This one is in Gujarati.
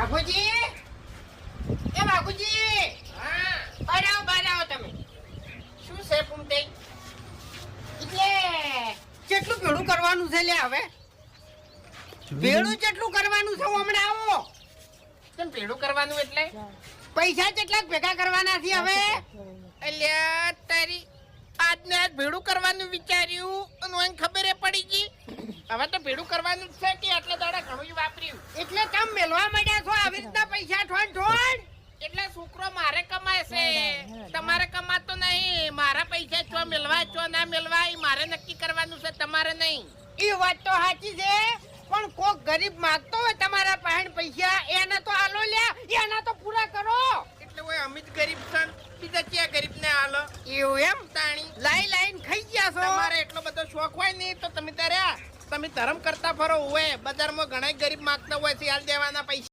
બાપુજી? એ બાપુજી? હા બહાર આવો તમે. શું છે પુમતે? એટલે કેટલું ભેળું કરવાનું છે લે હવે. ભેળું કેટલું કરવાનું છે હમણાં આવો. કેમ ભેડું કરવાનું એટલે? પૈસા કેટલાક ભેગા કરવાના છે હવે. અલ્યા તારી આજને આજ ભેડું કરવાનું વિચાર્યું અને ખબર એ પડી ગઈ. હવે તો ભેડું કરવાનું જ છે કે આટલા દાડા ઘણું વાપર્યું. એટલે કામ મેલવા માંડ્યા પૈસા ઠોન ઠોન. એટલે છોકરો મારે કમાય છે. તમારે કમાતો નહીં. મારા પૈસા ચો મેલવા ચો ના મેળવા એ મારે નક્કી કરવાનું છે તમારે નહીં. એ વાત તો સાચી છે પણ કોક ગરીબ માંગતો હોય તમારા પાસે પૈસા એને તો આલો લ્યા એના તો પૂરા કરો. એટલે ઓય અમિત ગરીબ છે બીજા ક્યાં ગરીબ ને આલો? એવું એમ? તાણી. લાઈ લાઈન ખાઈ ગયા છો. તમારે એટલો બધો શોખ હોય ને તો તમે ત્યારે તમે ધર્મ કરતા ફરો હોય બજારમાં ઘણા ગરીબ માગતા હોય છે હાલ દેવાના પૈસા.